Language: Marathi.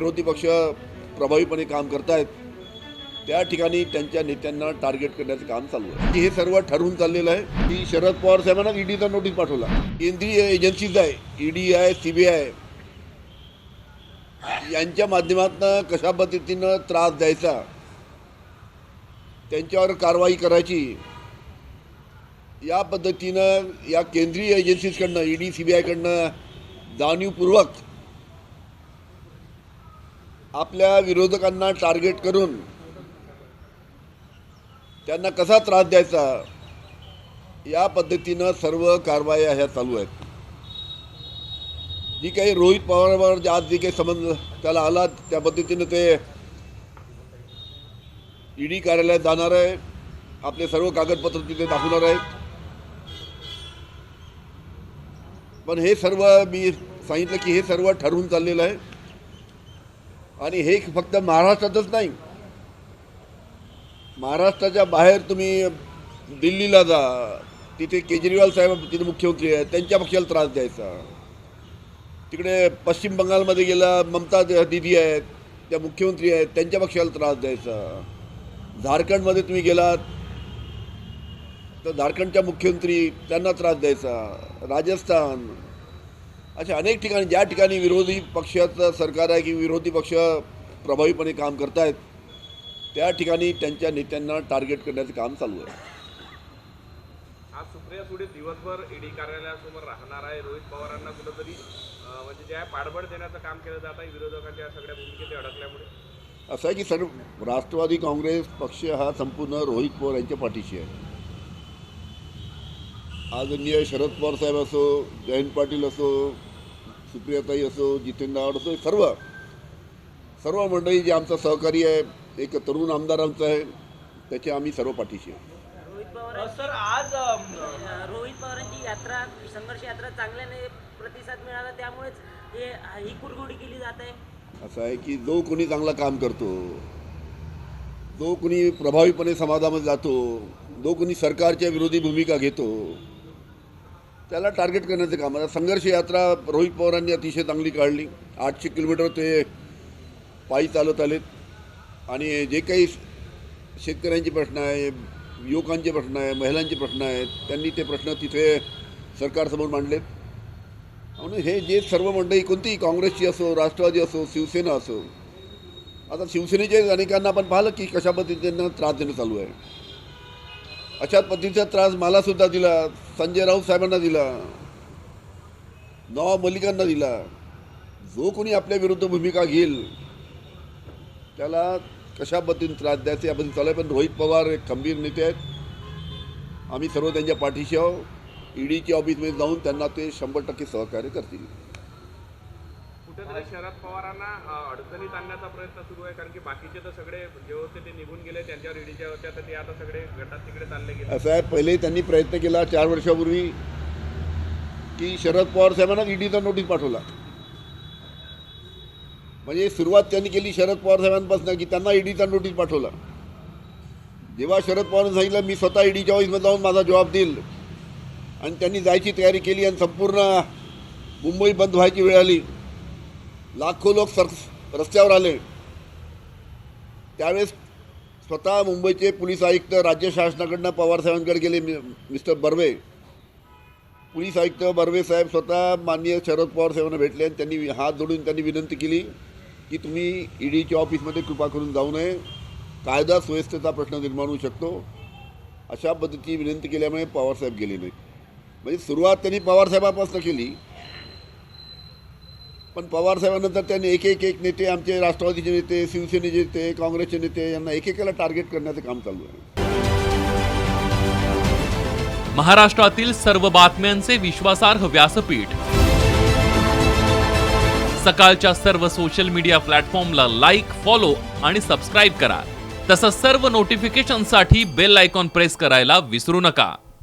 विरोधी पक्ष प्रभावीपणे काम करतायत त्या ठिकाणी त्यांच्या नेत्यांना टार्गेट करण्याचं काम चालू आहे. हे सर्व ठरवून चाललेलं आहे की शरद पवार साहेबांना ईडीचा नोटीस पाठवला. केंद्रीय एजन्सीज आहे ईडी आहे सी बी आय यांच्या माध्यमातून कशा पद्धतीनं त्रास द्यायचा त्यांच्यावर कारवाई करायची या पद्धतीनं या केंद्रीय एजन्सीजकडनं ईडी सी बी आयकडनं जाणीवपूर्वक आपल्या विरोधकांना टार्गेट करून त्यांना कसा त्रास द्यायचा या पद्धतीनं सर्व कारवाया ह्या चालू आहेत. जी काही रोहित पवारांवर आज जे काही संबंध त्याला आला त्या पद्धतीनं ते ईडी कार्यालयात जाणार आहे. आपले सर्व कागदपत्र तिथे दाखवणार आहेत. पण हे सर्व मी सांगितलं की हे सर्व ठरवून चाललेलं आहे. आणि हे फक्त महाराष्ट्रातच नाही. महाराष्ट्राच्या बाहेर तुम्ही दिल्लीला जा तिथे केजरीवाल साहेब तिथे मुख्यमंत्री आहेत त्यांच्या पक्षाला त्रास द्यायचा. तिकडे पश्चिम बंगालमध्ये गेला ममता दिदी आहेत त्या मुख्यमंत्री आहेत त्यांच्या पक्षाला त्रास द्यायचा. झारखंडमध्ये तुम्ही गेलात तर झारखंडच्या मुख्यमंत्री त्यांना त्रास द्यायचा. राजस्थान अशा अनेक ठिकाणी ज्या ठिकाणी विरोधी पक्षाचं सरकार आहे की विरोधी पक्ष प्रभावीपणे काम करतायत त्या ठिकाणी त्यांच्या नेत्यांना टार्गेट करण्याचं काम चालू आहे. आज सुप्रिया सुळे दिवसभर ईडी कार्यालयासमोर राहणार आहे. रोहित पवारांना कुठंतरी म्हणजे जे आहे पाठबळ देण्याचं काम केलं जात आहे. विरोधकांच्या सगळ्या भूमिकेत अडकल्यामुळे. असं आहे की सर्व राष्ट्रवादी काँग्रेस पक्ष हा संपूर्ण रोहित पवार यांच्या पाठीशी आहे. आदरणीय शरद पवार साहेब असो जयंत पाटील असो सुप्रियाताई असो जितेंद्र आव्हाड असो सर्व सर्व मंडळी जे आमचं सहकारी आहे एक तरुण आमदार आमचं आहे त्याचे आम्ही सर्व पाठीशी आहे सर आज रोहित पवारांची यात्रा संघर्ष यात्रा चांगल्याने प्रतिसाद मिळाला त्यामुळेच हे ही कुरघोडी केली जात आहे. असं आहे की जो कोणी चांगलं काम करतो जो कोणी प्रभावीपणे समाजामध्ये जातो जो कोणी सरकारच्या विरोधी भूमिका घेतो त्याला टार्गेट करण्याचं काम. आता संघर्ष यात्रा रोहित पवारांनी अतिशय चांगली काढली. आठशे किलोमीटर ते पायी चालत आलेत आणि जे काही शेतकऱ्यांचे प्रश्न आहे युवकांचे प्रश्न आहे महिलांचे प्रश्न आहेत त्यांनी ते प्रश्न तिथे सरकारसमोर मांडलेत म्हणून हे जे सर्व मंडळी कोणतीही काँग्रेसची असो राष्ट्रवादी असो शिवसेना असो आता शिवसेनेचे अनेकांना आपण पाहिलं की कशा पद्धतीनं त्रास देणं चालू आहे. अशा पद्धतीचा त्रास मला सुद्धा दिला संजय राऊत साहेबांना दिला नवाब मलिकांना दिला. जो कोणी आपल्या विरुद्ध भूमिका घेईल त्याला कशा पद्धतीने त्रास द्यायचे याबद्दल चालू आहे पण रोहित पवार एक खंबीर नेते आहेत. आम्ही सर्व त्यांच्या पाठीशी आहोत. ईडीच्या ऑफिसमध्ये जाऊन त्यांना ते शंभर टक्के सहकार्य करतील. कुठेतरी शरद पवारांना अडचणीत आणण्याचा प्रयत्न सुरू आहे कारण की बाकीचे तर सगळे जे होते ते निघून गेले त्यांच्यावर ईडीच्या होत्या तर ते आता सगळे गटात तिकडे चालले गेले. असं आहे पहिले त्यांनी प्रयत्न केला चार वर्षापूर्वी की शरद पवार साहेबांना ईडीचा नोटीस पाठवला. म्हणजे सुरुवात त्यांनी केली शरद पवार साहेबांपासून की त्यांना ईडीचा नोटीस पाठवला. जेव्हा शरद पवारांनी सांगितलं मी स्वतः ईडीच्या ऑफिसमध्ये जाऊन माझा जॉब देईल. आणि त्यांनी जायची तयारी केली आणि संपूर्ण मुंबई बंद व्हायची वेळ आली. लाखो लोक सर रस्त्यावर आले. त्यावेळेस स्वतः मुंबईचे पोलीस आयुक्त राज्य शासनाकडनं पवारसाहेबांकडे गेले मि- मिस्टर बर्वे. पोलीस आयुक्त बर्वे साहेब स्वतः माननीय शरद पवार साहेबांना भेटले आणि त्यांनी हात जोडून त्यांनी विनंती केली की तुम्ही ईडीच्या ऑफिसमध्ये कृपा करून जाऊ नये. कायदा सुव्यवस्थेचा प्रश्न निर्माण होऊ शकतो. अशा पद्धतीची विनंती केल्यामुळे पवारसाहेब गेले नाही म्हणजे सुरुवात त्यांनी पवारसाहेबापासून केली. पण पवारसाहेबांनंतर त्यांनी एक एक एक नेते आमचे राष्ट्रवादीचे नेते शिवसेनेचे नेते काँग्रेसचे नेते यांना एकेकाला टार्गेट करण्याचं काम चालू आहे. महाराष्ट्रातील सर्व बातम्यांचे विश्वासार्ह व्यासपीठ. सकाळच्या सर्व सोशल मीडिया प्लॅटफॉर्मला लाईक फॉलो आणि सबस्क्राईब करा. तसंच सर्व नोटिफिकेशनसाठी बेल आयकॉन प्रेस करायला विसरू नका.